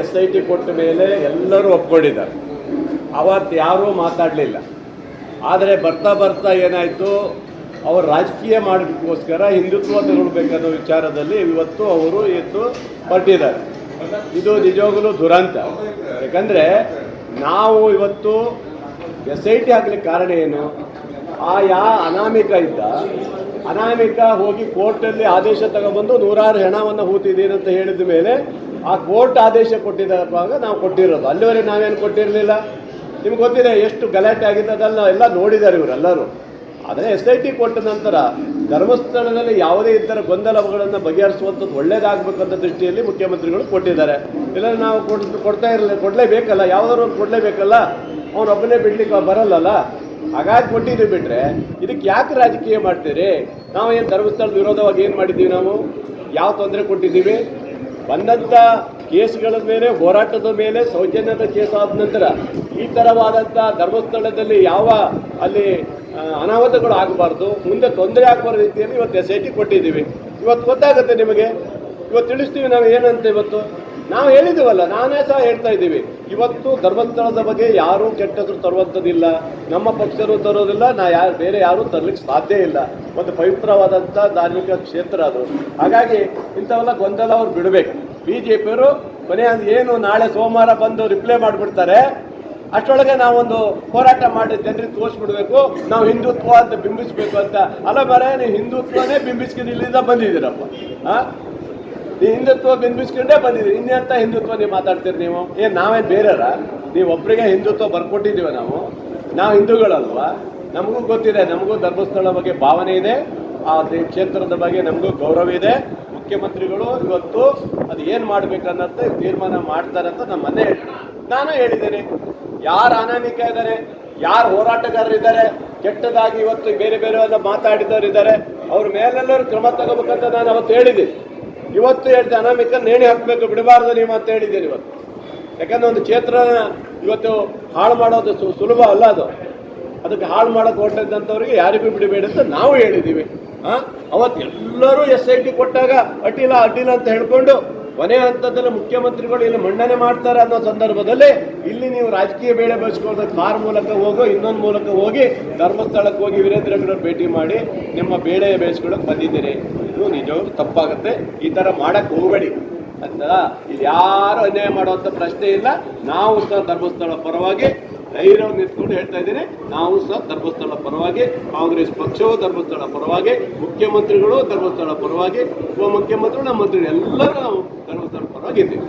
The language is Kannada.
ಎಸ್ ಐ ಟಿ ಕೊಟ್ಟ ಮೇಲೆ ಎಲ್ಲರೂ ಒಪ್ಕೊಂಡಿದ್ದಾರೆ. ಅವತ್ತು ಯಾರೂ ಮಾತಾಡಲಿಲ್ಲ. ಆದರೆ ಬರ್ತಾ ಬರ್ತಾ ಏನಾಯಿತು? ಅವರು ರಾಜಕೀಯ ಮಾಡೋದಕ್ಕೋಸ್ಕರ ಹಿಂದುತ್ವ ತಗೊಳ್ಬೇಕನ್ನೋ ವಿಚಾರದಲ್ಲಿ ಇವತ್ತು ಅವರು ಇವತ್ತು ಹೊರಟಿದ್ದಾರೆ ಇದು ನಿಜವಾಗಲೂ ದುರಂತ. ಯಾಕಂದರೆ ನಾವು ಇವತ್ತು ಎಸ್ ಐ ಟಿ ಆಗಲಿಕ್ಕೆ ಕಾರಣ ಏನು? ಆ ಯಾ ಅನಾಮಿಕ ಇದ್ದ ಅನಾಮಿಕ ಹೋಗಿ ಕೋರ್ಟಲ್ಲಿ ಆದೇಶ ತಗೊಂಡ್ಬಂದು ನೂರಾರು ಹೆಣವನ್ನು ಹೂತಿದ್ದೀರಿ ಅಂತ ಹೇಳಿದ ಮೇಲೆ ಆ ಕೋರ್ಟ್ ಆದೇಶ ಕೊಟ್ಟಿದ್ದಾಗ ನಾವು ಕೊಟ್ಟಿರೋದು. ಅಲ್ಲಿವರೆಗೆ ನಾವೇನು ಕೊಟ್ಟಿರಲಿಲ್ಲ? ನಿಮ್ಗೆ ಗೊತ್ತಿದೆ, ಎಷ್ಟು ಗಲಾಟೆ ಆಗಿದೆ ಅದೆಲ್ಲ ಎಲ್ಲ ನೋಡಿದ್ದಾರೆ ಇವರೆಲ್ಲರೂ. ಆದರೆ ಎಸ್ ಐ ಟಿ ಕೊಟ್ಟ ನಂತರ ಧರ್ಮಸ್ಥಳದಲ್ಲಿ ಯಾವುದೇ ಇತರ ಗೊಂದಲಗಳನ್ನು ಬಗೆಹರಿಸುವಂಥದ್ದು ಒಳ್ಳೇದಾಗಬೇಕಂತ ದೃಷ್ಟಿಯಲ್ಲಿ ಮುಖ್ಯಮಂತ್ರಿಗಳು ಕೊಟ್ಟಿದ್ದಾರೆ. ಇಲ್ಲ ನಾವು ಕೊಡ್, ಕೊಡ್ತಾ ಇರಲಿಲ್ಲ ಕೊಡಲೇಬೇಕಲ್ಲ? ಯಾವುದಾದ್ರು ಕೊಡಲೇಬೇಕಲ್ಲ? ಅವನೊಬ್ಬನೇ ಬಿಡ್ಲಿಕ್ಕೆ ಬರಲ್ಲಲ್ಲ? ಹಾಗಾಗಿ ಕೊಟ್ಟಿದ್ದೀವಿ ಬಿಟ್ಟರೆ ಇದಕ್ಕೆ ಯಾಕೆ ರಾಜಕೀಯ ಮಾಡ್ತೀರಿ? ನಾವು ಏನು ಧರ್ಮಸ್ಥಳದ ವಿರೋಧವಾಗಿ ಏನು ಮಾಡಿದ್ದೀವಿ ನಾವು? ಯಾವ ತೊಂದರೆ ಕೊಟ್ಟಿದ್ದೀವಿ? ಬಂದಂಥ ಕೇಸ್ಗಳ ಮೇಲೆ, ಹೋರಾಟದ ಮೇಲೆ, ಸೌಜನ್ಯದ ಕೇಸ್ ಆದ ನಂತರ ಈ ಥರವಾದಂಥ ಧರ್ಮಸ್ಥಳದಲ್ಲಿ ಯಾವ ಅಲ್ಲಿ ಅನಾಹುತಗಳು ಆಗಬಾರ್ದು, ಮುಂದೆ ತೊಂದರೆ ಆಗಬಾರ ರೀತಿಯಲ್ಲಿ ಇವತ್ತು ಎಸ್ ಐ ಟಿ ಕೊಟ್ಟಿದ್ದೀವಿ. ಇವತ್ತು ಗೊತ್ತಾಗುತ್ತೆ ನಿಮಗೆ? ಇವತ್ತು ತಿಳಿಸ್ತೀವಿ ನಾವು ಏನಂತ ಇವತ್ತು? ನಾವು ಹೇಳಿದ್ದೀವಲ್ಲ ನಾನೇ ಸಹ ಹೇಳ್ತಾ ಇದ್ದೀವಿ. ಇವತ್ತು ಧರ್ಮಸ್ಥಳದ ಬಗ್ಗೆ ಯಾರೂ ಕೆಟ್ಟದ್ರು ತರುವಂಥದ್ದಿಲ್ಲ. ನಮ್ಮ ಪಕ್ಷರು ತರೋದಿಲ್ಲ, ನಾ ಯಾರು, ಬೇರೆ ಯಾರೂ ತರಲಿಕ್ಕೆ ಸಾಧ್ಯ ಇಲ್ಲ. ಒಂದು ಪವಿತ್ರವಾದಂಥ ಧಾರ್ಮಿಕ ಕ್ಷೇತ್ರ ಅದು. ಹಾಗಾಗಿ ಇಂಥವೆಲ್ಲ ಗೊಂದಲ ಅವ್ರು ಬಿಡಬೇಕು. ಬಿ ಜೆ ಪಿಯವರು ಕೊನೆ ಏನು ನಾಳೆ ಸೋಮವಾರ ಬಂದು ರಿಪ್ಲೈ ಮಾಡಿಬಿಡ್ತಾರೆ. ಅಷ್ಟೊಳಗೆ ನಾವೊಂದು ಹೋರಾಟ ಮಾಡಿ ಜನರಿಗೆ ತೋರಿಸ್ಬಿಡ್ಬೇಕು. ನಾವು ಹಿಂದುತ್ವ ಅಂತ ಬಿಂಬಿಸ್ಬೇಕು ಅಂತ. ಅಲ್ಲ ಬರ ನೀವು ಹಿಂದುತ್ವನೇ ಬಿಂಬಿಸ್ಕೊಂಡು ಇಲ್ಲಿಂದ ಬಂದಿದ್ದೀರಪ್ಪ. ಹಾಂ ನೀವು ಹಿಂದುತ್ವ ಬಿಂಬಿಸ್ಕೊಂಡೇ ಬಂದಿದ್ದೀರಿ. ಇನ್ನೆಂಥ ಹಿಂದುತ್ವ ನೀವು ಮಾತಾಡ್ತೀರಿ ನೀವು? ಏನು ನಾವೇನು ಬೇರೆರ ನೀವು ಒಬ್ಬರಿಗೆ ಹಿಂದುತ್ವ ಬರ್ಕೊಟ್ಟಿದ್ದೀವ ನಾವು? ನಾವು ಹಿಂದೂಗಳಲ್ವಾ? ನಮಗೂ ಗೊತ್ತಿದೆ, ನಮಗೂ ಧರ್ಮಸ್ಥಳ ಬಗ್ಗೆ ಭಾವನೆ ಇದೆ. ಆ ಕ್ಷೇತ್ರದ ಬಗ್ಗೆ ನಮಗೂ ಗೌರವ ಇದೆ. ಮುಖ್ಯಮಂತ್ರಿಗಳು ಇವತ್ತು ಅದು ಏನು ಮಾಡ್ಬೇಕನ್ನತ್ತ ತೀರ್ಮಾನ ಮಾಡ್ತಾರೆ ಅಂತ ನಮ್ಮ ಮನೆ ನಾನು ಹೇಳಿದ್ದೇನೆ. ಯಾರು ಅನಾಮಿಕ ಇದ್ದಾರೆ? ಯಾರು ಹೋರಾಟಗಾರರಿದ್ದಾರೆ ಕೆಟ್ಟದಾಗಿ ಇವತ್ತು ಬೇರೆ ಬೇರೆ ಎಲ್ಲ ಮಾತಾಡಿದವರು ಇದ್ದಾರೆ ಅವ್ರ ಮೇಲೆಲ್ಲರೂ ಕ್ರಮ ತಗೋಬೇಕಂತ ನಾನು ಅವತ್ತು ಹೇಳಿದ್ದೀನಿ. ಇವತ್ತು ಹೇಳ್ತೆ ಅನಾಮಿಕ ನೇಣಿ ಹಾಕಬೇಕು, ಬಿಡಬಾರ್ದು ನೀವು ಅಂತ ಹೇಳಿದ್ದೀನಿ ಇವತ್ತು. ಯಾಕಂದ್ರೆ ಒಂದು ಕ್ಷೇತ್ರ ಇವತ್ತು ಹಾಳು ಮಾಡೋದು ಸುಲಭ ಅಲ್ಲ ಅದು. ಅದಕ್ಕೆ ಹಾಳು ಮಾಡೋಕೆ ಹೊರಟಿದ್ದಂಥವ್ರಿಗೆ ಯಾರಿಗೂ ಬಿಡಬೇಡಿ ಅಂತ ನಾವು ಹೇಳಿದ್ದೀವಿ. ಹಾಂ ಅವತ್ತು ಎಲ್ಲರೂ ಎಸ್ ಐ ಟಿ ಕೊಟ್ಟಾಗ ಅಡ್ಡಿಲ್ಲ ಅಡ್ಡಿಲ್ಲ ಅಂತ ಹೇಳ್ಕೊಂಡು ಕೊನೆ ಹಂತದಲ್ಲಿ ಮುಖ್ಯಮಂತ್ರಿಗಳು ಇಲ್ಲಿ ಮಂಡನೆ ಮಾಡ್ತಾರೆ ಅನ್ನೋ ಸಂದರ್ಭದಲ್ಲಿ ಇಲ್ಲಿ ನೀವು ರಾಜಕೀಯ ಬೇಳೆ ಬೆಳೆಸ್ಕೊಳ್ಳೋದು ಕಾರ್ ಮೂಲಕ ಹೋಗೋ, ಇನ್ನೊಂದು ಮೂಲಕ ಹೋಗಿ ಧರ್ಮಸ್ಥಳಕ್ಕೆ ಹೋಗಿ ವೀರೇಂದ್ರ ಭೇಟಿ ಮಾಡಿ ನಿಮ್ಮ ಬೇಳೆ ಬೇಯಿಸ್ಕೊಳ್ಳೋಕೆ ಬಂದಿದ್ದೀರಿ. ಇದು ನಿಜವಾಗ್ಲೂ ತಪ್ಪಾಗುತ್ತೆ, ಈ ಥರ ಮಾಡಕ್ ಹೋಗಬೇಡಿ ಅಂತ. ಇಲ್ಲಿ ಯಾರು ಅನ್ಯಾಯ ಮಾಡುವಂಥ ಪ್ರಶ್ನೆ ಇಲ್ಲ. ನಾವು ಸಹ ಧರ್ಮಸ್ಥಳ ಪರವಾಗಿ ಧೈರ್ಯವಾಗಿ ನಿಂತ್ಕೊಂಡು ಹೇಳ್ತಾ ಇದ್ದೀನಿ. ನಾವು ಸಹ ಧರ್ಮಸ್ಥಳ ಪರವಾಗಿ, ಕಾಂಗ್ರೆಸ್ ಪಕ್ಷವು ಧರ್ಮಸ್ಥಳ ಪರವಾಗಿ, ಮುಖ್ಯಮಂತ್ರಿಗಳು ಧರ್ಮಸ್ಥಳ ಪರವಾಗಿ, ಉಪಮುಖ್ಯಮಂತ್ರಿಗಳು, ನಮ್ಮ ಮಂತ್ರಿಗಳು ಎಲ್ಲರೂ ನಾವು ಧರ್ಮಸ್ಥಳ ಪರವಾಗಿ ಇದ್ದೀವಿ.